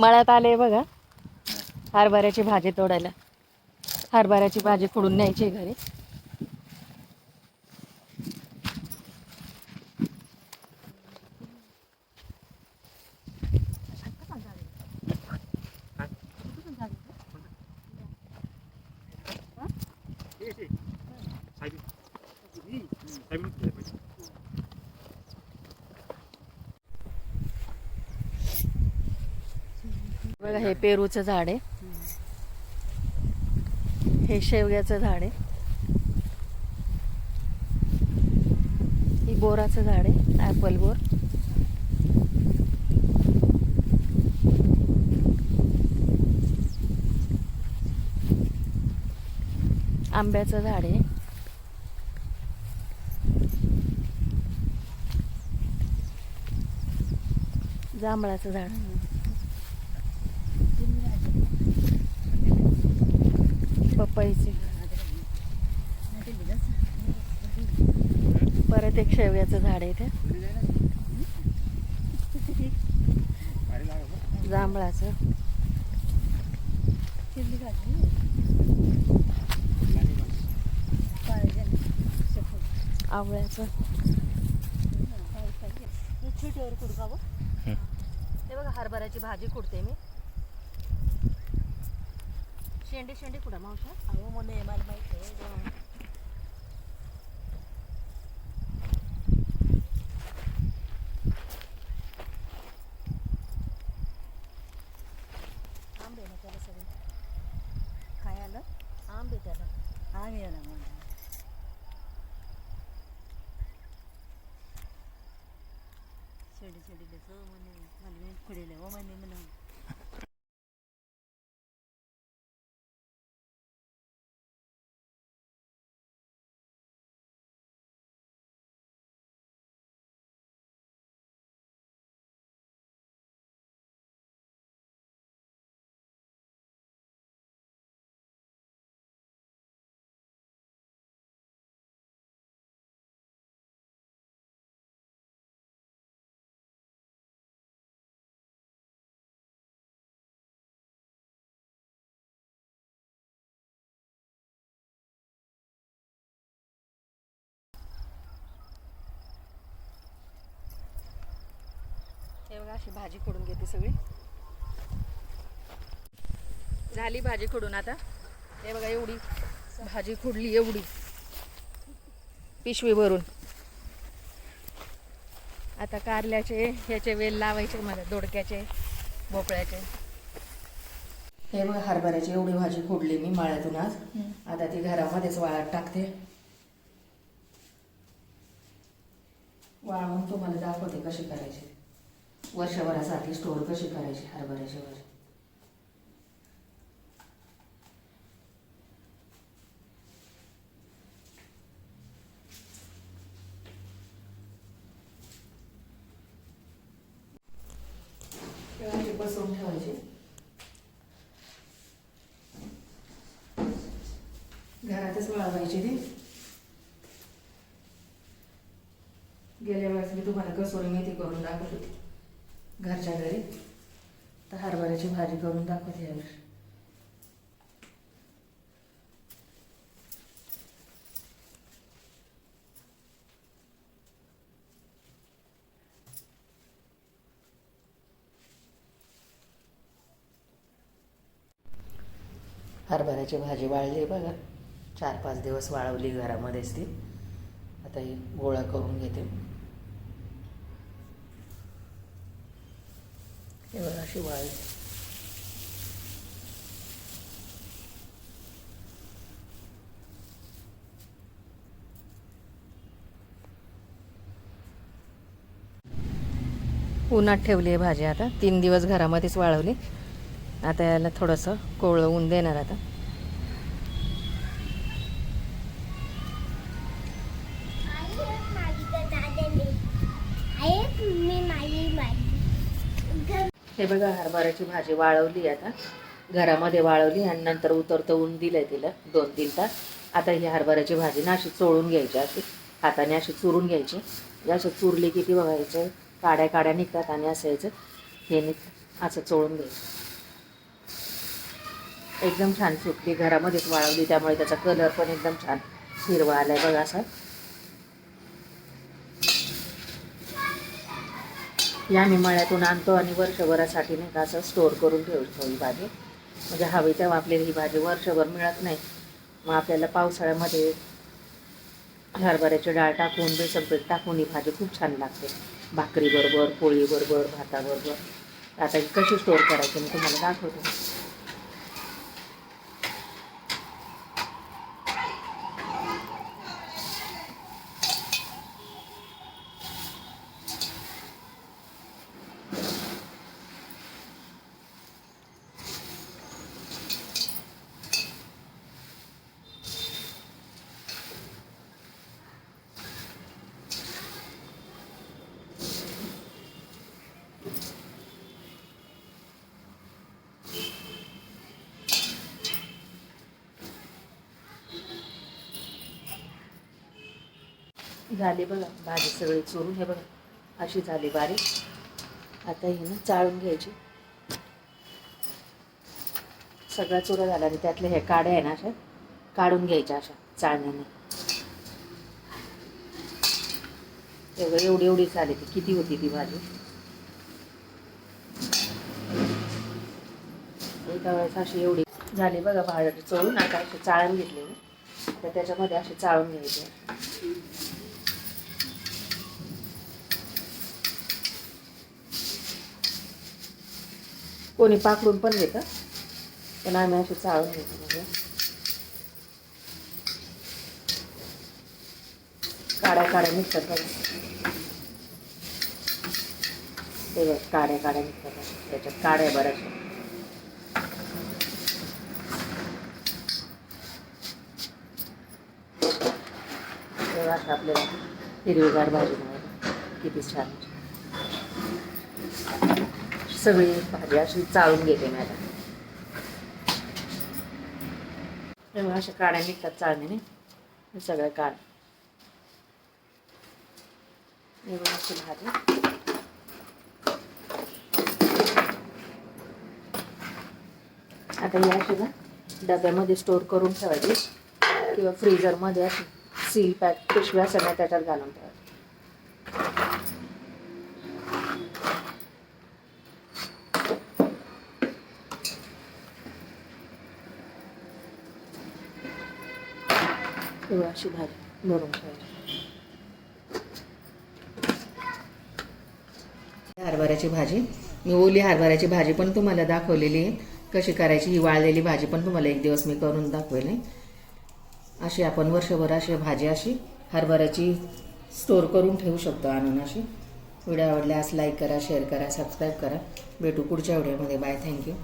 मळ्यात आले बघा. हरभऱ्याची भाजी तोडायला. हरभऱ्याची भाजी फोडून न्यायची आहे घरी. बघा हे पेरूचं झाड आहे. हे शेवग्याचं झाड आहे. ही बोराचं झाड आहे ॲपल बोर. आंब्याचं झाड आहे. जांभळाचं झाड पपईचे परत एक शेवग्याचं झाड आहे इथे. जांभळाचं. आवळ्याचं. ते बघा हरभऱ्याची भाजी कुडते मी. शेंडी शेंडी कुठं मावशा अहो म्हणे मला माहिती आहे आंबे ना त्याला सगळे काय आलं आंबे त्याला आम्ही ना म्हणा शेडी शेडी देतो म्हणे मला मी खुडेले हो म्हणे म्हणून बघा अशी भाजी खोडून घेते सगळी. झाली भाजी खोडून आता. हे बघा एवढी भाजी खोडली एवढी. पिशवी भरून. आता कारल्याचे ह्याचे वेल लावायचे मला दोडक्याचे भोपळ्याचे. हे बघा हरभऱ्याची एवढी भाजी खोडली मी माळ्यातून आज. आता ती घरामध्येच वाळत टाकते. वाळवून तुम्हाला दाखवते कशी करायची. वर्षभरासाठी स्टोर कशी करायची हरभऱ्याची भाजी? बसवून ठेवायचे. घरातच वळवायची ती. गेल्या वेळेस मी तुम्हाला कसोरी मेथी करून दाखवत होती. घरच्या घरी. तर हरभऱ्याची भाजी करून दाखवते यावेळेस हरभऱ्याची भाजी वाळली बघा. चार पाच दिवस वाळवली घरामध्येच ती. आता ही गोळा करून घेते. हे बघा अशी वाळली उन्हात ठेवली आहे भाजी आता. तीन दिवस घरामध्येच वाळवली. आता याला थोडंसं कोवळं ऊन देणार आता. हे बघा हरभऱ्याची भाजी वाळवली आता. घरामध्ये वाळवली आणि नंतर उतरतं ऊन दिलंय तिला दोन तीन तास. आता ही हरभऱ्याची भाजी ना अशी चोळून घ्यायची अशी हाताने अशी चुरून घ्यायची. अशी चुरली की ती बघायचं काड्या काड्या निघतात आणि असं यायचं. हे निघ असं चोळून घ्यायचं. एकदम छान सुटली घरामध्येच वाळवली त्यामुळे त्याचा कलर पण एकदम छान हिरवा आलाय बघा असा. या आम्ही मळ्यातून आणतो आणि वर्षभरासाठी नाही का असं स्टोअर करून ठेवतो ही भाजी. म्हणजे हवी तेव्हा आपल्याला ही भाजी वर्षभर मिळत नाही. मग आपल्याला पावसाळ्यामध्ये हरभऱ्याची डाळ टाकून बेसन पीठ टाकून ही भाजी खूप छान लागते. भाकरीबरोबर पोळीबरोबर भाताबरोबर. आता ही कशी स्टोअर करायची मी तुम्हाला दाखवते. झाली बघा भाजी सगळी चोरून हे बघा अशी झाली बारीक. आता ही ना चाळून घ्यायची. सगळा चुरा झाला आणि त्यातल्या ह्या काड्या आहे ना अशा काढून घ्यायच्या अशा चाळण्याने. एवढं एवढी एवढी झाली ती. किती होती ती भाजी? एका वेळेस अशी एवढी झाली बघा भाजी चोळून आता अशी चाळून घेतली तर त्याच्यामध्ये अशी चाळून घ्यायची. कोणी पाकडून पण घेतं. पण आम्ही अशी चाळून घेतो म्हणजे. काड्या काड्या निघतात करा ते बघ काड्या काड्या निघतात करा त्याच्यात काड्या आहे बऱ्याचशा. तेव्हा आपल्याला हिरवीगार भाजी मिळाली किती छान. सगळी भाजी अशी चाळून घेते मॅडम. तेव्हा अशा काड्या निघतात चाळण्याने हे सगळ्या काढ अशी भाजी. आता या अशी डब्यामध्ये स्टोअर करून ठेवायची. किंवा फ्रीजरमध्ये अशी सील पॅक पिशव्या सगळ्या त्याच्यात घालून ठेवायची किंवा अशी भाजी भरून ठेवायची. हरभऱ्याची भाजी. मी ओली हरभऱ्याची भाजी पण तुम्हाला दाखवलेली आहे. कशी करायची ही वाळलेली भाजी पण तुम्हाला एक दिवस मी करून दाखवेल. अशी आपण वर्षभर अशी भाजी अशी हरभऱ्याची स्टोअर करून ठेवू शकतो आणून अशी. व्हिडिओ आवडल्यास लाईक करा शेअर करा सबस्क्राईब करा. भेटू पुढच्या व्हिडिओमध्ये. Bye thank you